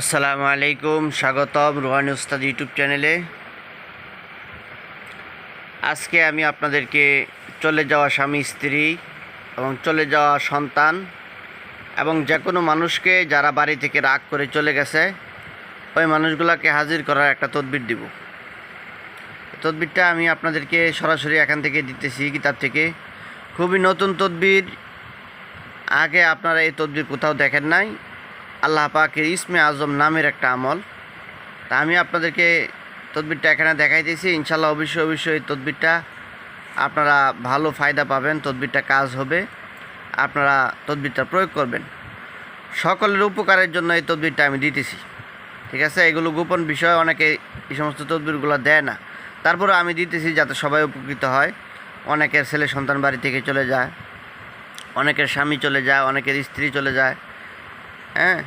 আসসালামু আলাইকুম, স্বাগতম রুহানি উস্তাদ ইউটিউব চ্যানেলে। আজকে আমি আপনাদেরকে চলে যাওয়া স্বামী, স্ত্রী এবং চলে যাওয়া সন্তান এবং যে কোনো মানুষকে যারা বাড়ি থেকে রাগ করে চলে গেছে, ওই মানুষগুলোকে হাজির করার একটা তদবির দিব। তদবিরটা আমি আপনাদেরকে সরাসরি এখান থেকে দিতেছি কিতাব থেকে। খুবই নতুন তদবির। আগে আপনারা এই তদবির কোথাও দেখেন নাই। আল্লাহ পাকের ইসমে আজম নামের একটা আমল। তা আমি আপনাদেরকে তদবিরটা এখানে দেখাইতেছি। ইনশাল্লাহ অবশ্যই অবশ্যই তদবিরটা আপনারা ভালো ফায়দা পাবেন, তদবিরটা কাজ হবে। আপনারা তদবিরটা প্রয়োগ করবেন। সকলের উপকারের জন্য এই তদবিরটা আমি দিতেছি। ঠিক আছে? এগুলো গোপন বিষয়, অনেকে এই সমস্ত তদবিরগুলো দেয় না। তারপরে আমি দিতেছি যাতে সবাই উপকৃত হয়। অনেকের ছেলে সন্তান বাড়ি থেকে চলে যায়, অনেকের স্বামী চলে যায়, অনেকের স্ত্রী চলে যায়। হ্যাঁ?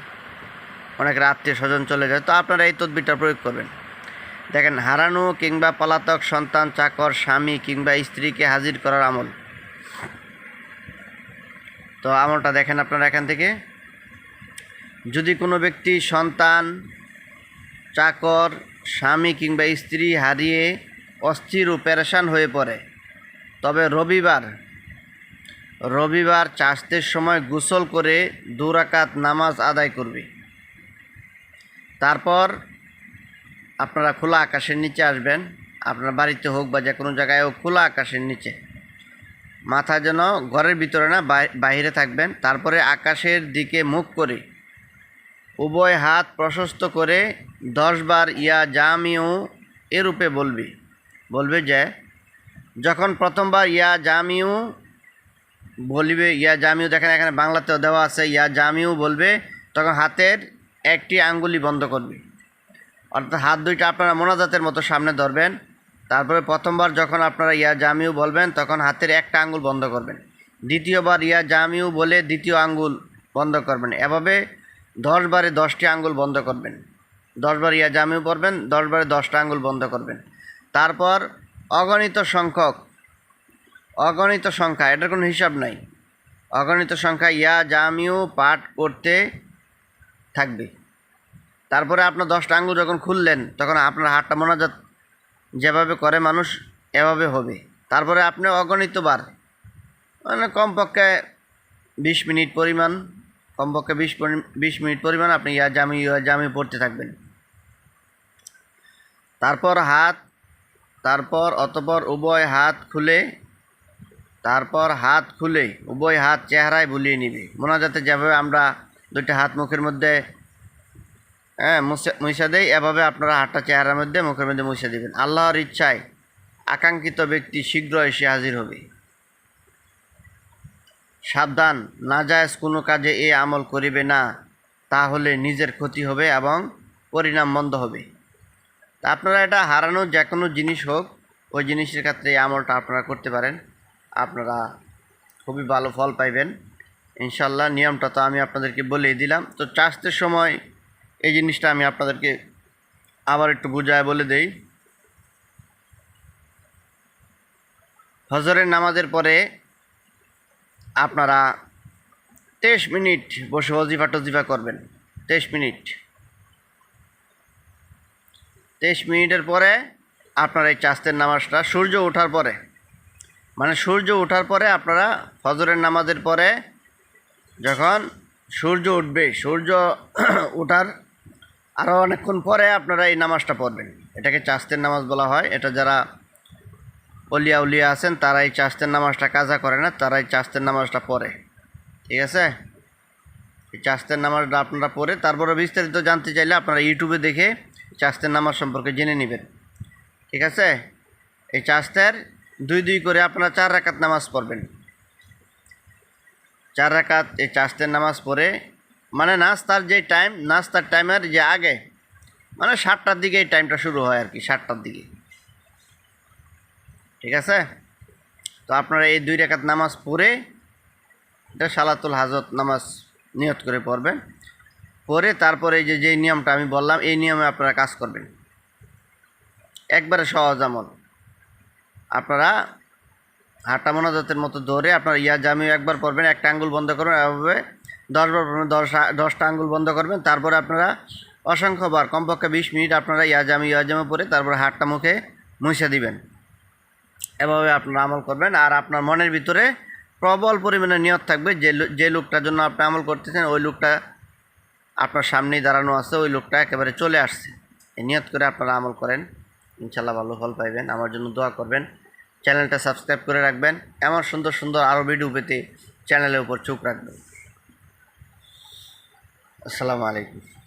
অনেকের আত্মীয় স্বজন চলে যায়। তো আপনারা এই তদবিরটা প্রয়োগ করবেন। দেখেন, হারানো কিংবা পলাতক সন্তান, চাকর, স্বামী কিংবা স্ত্রীকে হাজির করার আমল। তো আমলটা দেখেন আপনারা এখান থেকে। যদি কোনো ব্যক্তি সন্তান, চাকর, স্বামী কিংবা স্ত্রী হারিয়ে অস্থির ও পেরেশান হয়ে পড়ে, তবে রবিবার রবিবার চাষতের সময় গোসল করে দুরাকাত নামাজ আদায় করবে। তারপর আপনারা খোলা আকাশের নিচে আসবেন। আপনার বাড়িতে হোক বা যে কোনো জায়গায় হোক, খোলা আকাশের নিচে। মাথা যেন ঘরের ভিতরে না বাইরে থাকবেন। তারপরে আকাশের দিকে মুখ করে উভয় হাত প্রশস্ত করে দশবার ইয়া জামিউ এরূপে বলবি। বলবে যে, যখন প্রথমবার ইয়া জামিউ বলবে, ইয়া জামিউ দেখেন এখানে বাংলাতেও দেওয়া আছে, ইয়া জামিউ বলবে, তখন হাতের একটি আঙ্গুলি বন্ধ করবে। অর্থাৎ হাত দুইটা আপনারা মোনাজাতের মতো সামনে ধরবেন। তারপরে প্রথমবার যখন আপনারা ইয়া জামিউ বলবেন, তখন হাতের একটা আঙ্গুল বন্ধ করবেন। দ্বিতীয়বার ইয়া জামিউ বলে দ্বিতীয় আঙ্গুল বন্ধ করবেন। এভাবে দশবারে দশটি আঙ্গুল বন্ধ করবেন। দশবার ইয়া জামিউ পড়বেন দশবারে দশটা আঙ্গুল বন্ধ করবেন। তারপর অগণিত সংখ্যক, অগণিত সংখ্যা, এটার কোনো হিসাব নাই। অগণিত সংখ্যা ইয়া জামিউ পাঠ করতে থাকবে। তারপরে আপনার দশটা আঙ্গুল যখন খুললেন, তখন আপনার হাতটা মোনাজাত যেভাবে করে মানুষ, এভাবে হবে। তারপরে আপনি অগণিতবার মানে কমপক্ষে বিশ মিনিট পরিমাণ, কমপক্ষে বিশ বিশ মিনিট পরিমাণ আপনি ইয়া জামি ইয়া জামি পড়তে থাকবেন। তারপর হাত, তারপর অতপর উভয় হাত খুলে, তারপর হাত খুলে উভয় হাত চেহারায় বুলিয়ে নিবে। মোনাজাতে যেভাবে আমরা দুইটা হাত মুখের মধ্যে হ্যাঁ মুছা দেই। এভাবে আপনারা হাতটা চেহারার মধ্যে, মুখের মধ্যে মুছে দেবেন। আল্লাহর ইচ্ছায় আকাঙ্ক্ষিত ব্যক্তি শীঘ্র এসে হাজির হবে। সাবধান, নাজায়জ কোনো কাজে এ আমল করিবে না, তাহলে নিজের ক্ষতি হবে এবং পরিণাম মন্দ হবে। তা আপনারা এটা হারানো যে কোনো জিনিস হোক, ওই জিনিসের ক্ষেত্রে এই আমলটা আপনারা করতে পারেন। আপনারা খুবই ভালো ফল পাইবেন। ইনশাল্লাহ নিয়মটা তো আমি আপনাদেরকে বলেই দিলাম। তো চাষতের সময় এই জিনিসটা আমি আপনাদেরকে আবার একটু বুঝায় বলে দেই। হজরের নামাজের পরে আপনারা তেইশ মিনিট বসে অজিফা টজিফা করবেন। তেইশ মিনিট। তেইশ মিনিটের পরে আপনারা এই চাস্তের নামাজটা সূর্য ওঠার পরে মানে সূর্য ওঠার পরে আপনারা ফজরের নামাজের পরে যখন সূর্য উঠবে, সূর্য ওঠার আরও অনেকক্ষণ পরে আপনারা এই নামাজটা পড়বেন। এটাকে চাস্তের নামাজ বলা হয়। এটা যারা অলিয়া উলিয়া আছেন, তারা এই চাস্তের নামাজটা কাজা করে না, তারা এই চাস্তের নামাজটা পড়ে। ঠিক আছে? এই চাস্তের নামাজটা আপনারা পড়ে, তারপরে বিস্তারিত জানতে চাইলে আপনারা ইউটিউবে দেখে চাস্তের নামাজ সম্পর্কে জেনে নেবেন। ঠিক আছে? এই চাস্তের দুই দুই করে আপনারা চার রাকাত নামাজ পড়বেন। চার রাকাত এই চাস্তের নামাজ পড়ে মানে নাস্তার যে টাইম নাস্তার টাইমের যে আগে মানে সাতটার দিকে এই টাইমটা শুরু হয় আর কি সাতটার দিকে। ঠিক আছে? তো আপনারা এই দুই রেখাত নামাজ পড়ে, এটা সালাতুল হাজত নামাজ নিয়ত করে পড়বেন। পরে তারপরে এই যে যে নিয়মটা আমি বললাম, এই নিয়মে আপনারা কাজ করবেন। একবারে সহজ আমল। আপনারা হাঁটা মোনাজাতের মতো ধরে আপনার ইয়া জামিও একবার পড়বেন একটা আঙ্গুল বন্ধ করবেন, এভাবে দশবার পড়বেন দশ দশটা আঙ্গুল বন্ধ করবেন, তারপরে আপনারা অসংখ্যবার, কমপক্ষে বিশ মিনিট আপনারা ইয়াজাম ইয়াজামে পরে তারপর হাতটা মুখে মুছে দিবেন। এভাবে আপনারা আমল করবেন, আর আপনার মনের ভিতরে প্রবল পরিমাণে নিয়ত থাকবে যে যে লোকটার জন্য আপনি আমল করতেছেন, ওই লোকটা আপনার সামনেই দাঁড়ানো আছে, ওই লোকটা একেবারে চলে আসছে। নিয়ত করে আপনারা আমল করেন ইনশাল্লাহ ভালো ফল পাইবেন। আমার জন্য দোয়া করবেন। চ্যানেলটা সাবস্ক্রাইব করে রাখবেন। এমন সুন্দর সুন্দর আরও ভিডিও পেতে চ্যানেলের উপর চোখ রাখবেন। আসসালামু আলাইকুম।